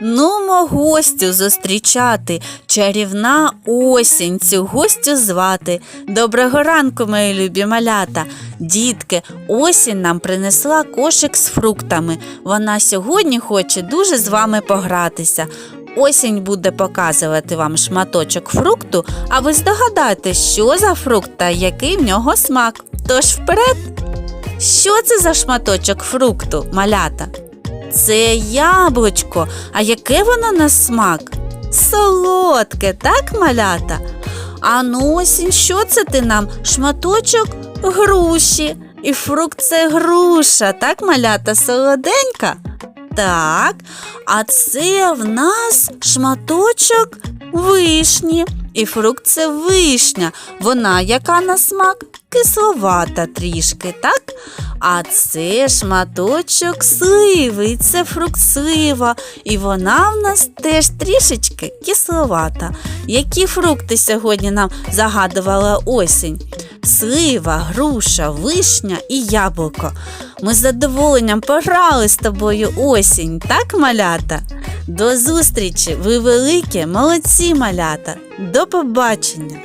Нумо гостю зустрічати, чарівна осінь цю гостю звати. Доброго ранку, мої любі малята. Дітки, осінь нам принесла кошик з фруктами. Вона сьогодні хоче дуже з вами погратися. Осінь буде показувати вам шматочок фрукту, а ви здогадаєтесь, що за фрукт та який в нього смак. Тож вперед! Що це за шматочок фрукту, малята? Це яблучко. А яке воно на смак? Солодке, так, малята? А ну осінь, що це ти нам? Шматочок груші. І фрукт це груша, так, малята, солоденька? Так, а це в нас шматочок вишні. І фрукт це вишня. Вона яка на смак? Кисловата трішки, так? А це шматочок сливи, це фрукт слива. І вона в нас теж трішечки кисловата. Які фрукти сьогодні нам загадувала осінь? Слива, груша, вишня і яблуко. Ми з задоволенням пограли з тобою осінь, так, малята? До зустрічі! Ви великі, молодці малята! До побачення!